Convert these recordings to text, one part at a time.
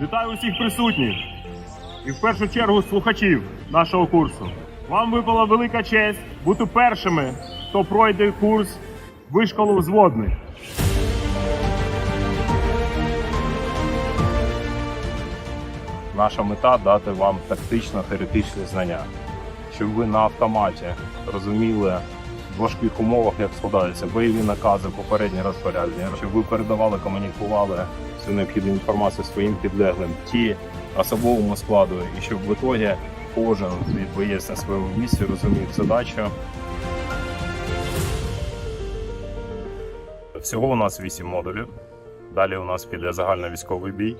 Вітаю усіх присутніх і в першу чергу слухачів нашого курсу. Вам випала велика честь бути першими, хто пройде курс вишколу взводних. Наша мета дати вам тактично-теоретичні знання, щоб ви на автоматі розуміли важких умовах, як складаються бойові накази, попередні розпорядження, щоб ви передавали, комунікували всю необхідну інформацію своїм підлеглим, ті особовому складу, і щоб в ітогі кожен боєць на своєму місці розумів задачу. Всього у нас 8 модулів. Далі у нас піде загальновійськовий бій,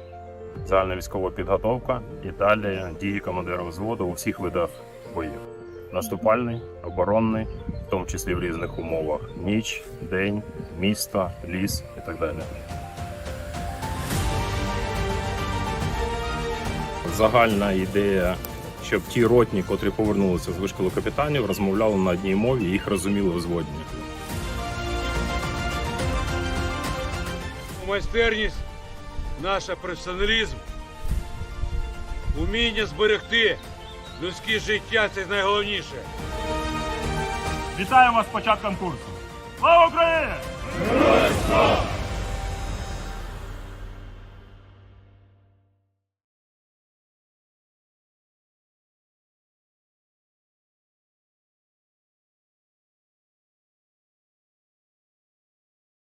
загальна військова підготовка і далі дії командира взводу у всіх видах боїв. Наступальний, оборонний, в тому числі в різних умовах: ніч, день, місто, ліс і так далі. Загальна ідея, щоб ті ротні, котрі повернулися з вишколу капітанів, розмовляли на одній мові і їх розуміли взводні. майстерність, наш професіоналізм, уміння зберегти людське життя це найголовніше. Вітаю вас з початком курсу! Слава Україні!